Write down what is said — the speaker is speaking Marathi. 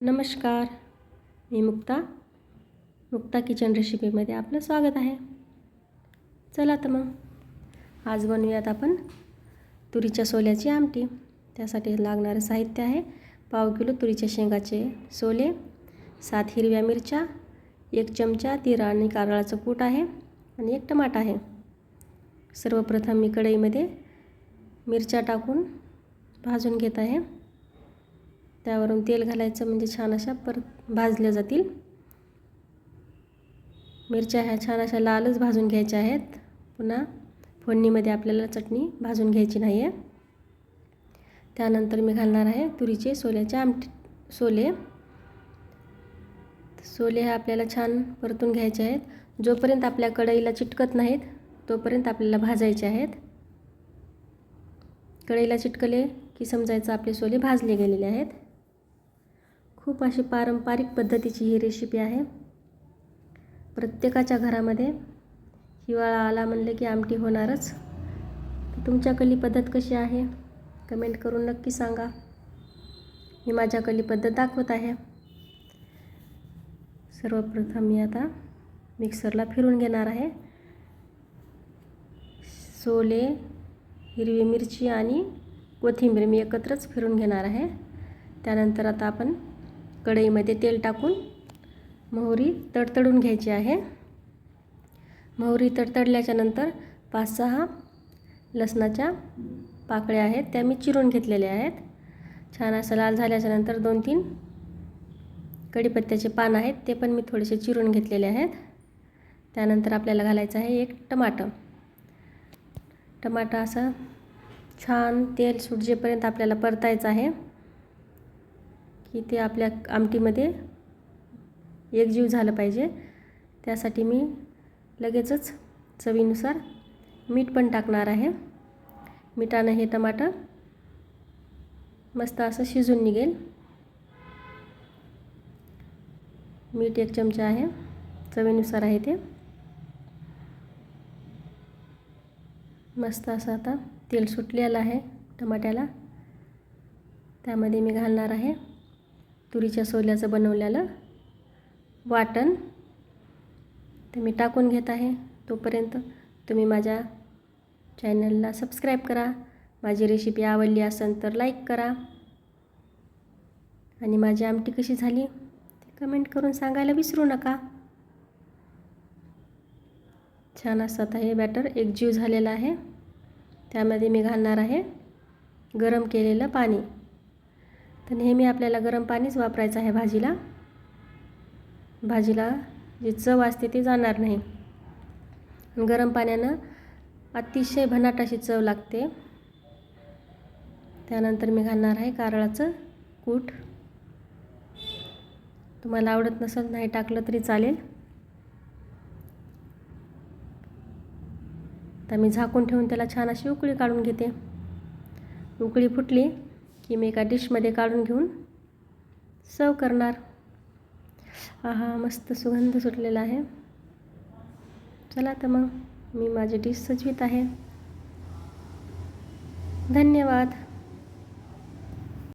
नमस्कार मी मुक्ता. मुक्ता किचन रेसिपीमध्ये आपलं स्वागत आहे. चला तर मग. आज बनवूयात आपण तुरीच्या सोल्याची आमटी. त्यासाठी लागणारं साहित्य आहे पाव किलो तुरीच्या शेंगाचे सोले सात हिरव्या मिरच्या एक चमचा तिरा आणि कारळाचं कूट आहे आणि एक टमाटा आहे. सर्वप्रथम मी कढईमध्ये मिरच्या टाकून भाजून घेत आहे. त्यावरून तेल घालायचं म्हणजे छान अशा परत भाजल्या जातील. मिरच्या ह्या छान अशा लालच भाजून घ्यायच्या आहेत. पुन्हा फोडणीमध्ये आपल्याला चटणी भाजून घ्यायची नाही आहे त्यानंतर मी घालणार आहे तुरीचे सोल्याचे आमट सोले. सोले हे आपल्याला छान परतून घ्यायचे आहेत. जोपर्यंत आपल्या कढईला चिटकत नाहीत तोपर्यंत आपल्याला भाजायचे आहेत. कढईला चिटकले की समजायचं आपले सोले भाजले गेलेले आहेत. खूप अशी पारंपरिक पद्धतीची ही रेसिपी आहे. प्रत्येकाच्या घरामध्ये हिवाळा आला म्हणलं की आमटी होणारच. तुमच्याकडली पद्धत कशी आहे? कमेंट करून नक्की सांगा. मी माझ्याकडली पद्धत दाखवत आहे. सर्वप्रथम मी आता मिक्सरला फिरून घेणार आहे. सोले हिरवी मिरची आणि कोथिंबीर मी एकत्रच फिरून घेणार आहे. त्यानंतर आता आपण कढईमध्ये तेल टाकून मोहरी तडतडून घ्यायची आहे. मोहरी तडतडल्याच्यानंतर पाच सहा लसणाच्या पाकळ्या आहेत त्या मी चिरून घेतलेल्या आहेत. छान असं लाल झाल्याच्यानंतर दोन तीन कढीपत्त्याचे पान आहेत ते पण मी थोडेसे चिरून घेतलेले आहेत. त्यानंतर आपल्याला घालायचं आहे एक टमाटं. टमाटा असं छान तेल सुटजेपर्यंत आपल्याला परतायचं आहे. की ते आपल्या आमटीमध्ये एकजीव झालं पाहिजे. त्यासाठी मी लगेचच चवीनुसार मीठ पण टाकणार आहे. मिठानं हे टमाटर मस्त असं शिजून निघेल. मीठ एक चमचा आहे. चवीनुसार आहे ते. मस्त असं आता तेल सुटलेलं आहे टमाट्याला. त्यामध्ये मी घालणार आहे. तुरीच्या सोल्याचं बनवलेलं वाटण ते मी टाकून घेत आहे तोपर्यंत तुम्ही माझ्या चॅनलला सबस्क्राईब करा. माझी रेसिपी आवडली असेल तर लाईक करा. आणि माझी आमटी कशी झाली ते कमेंट करून सांगायला विसरू नका. छान असं आता हे बॅटर एकजीव झालेला आहे. त्यामध्ये मी घालणार आहे गरम केलेलं पाणी. तर नेहमी आपल्याला गरम पाणीच वापरायचं आहे भाजीला. भाजीला जी चव असते ती जाणार नाही. गरम पाण्यानं अतिशय भनाट अशी चव लागते. त्यानंतर मी घालणार आहे कारळाचं कूट. तुम्हाला आवडत नसेल नाही टाकलं तरी चालेल. तर मी झाकून ठेवून त्याला छान अशी उकळी काढून घेते. उकळी फुटली की मी एका डिशमध्ये काढून घेऊन सर्व करणार. आहा मस्त सुगंध सुटलेला आहे. चला तर मग मी माझी डिश सजवीत आहे. धन्यवाद.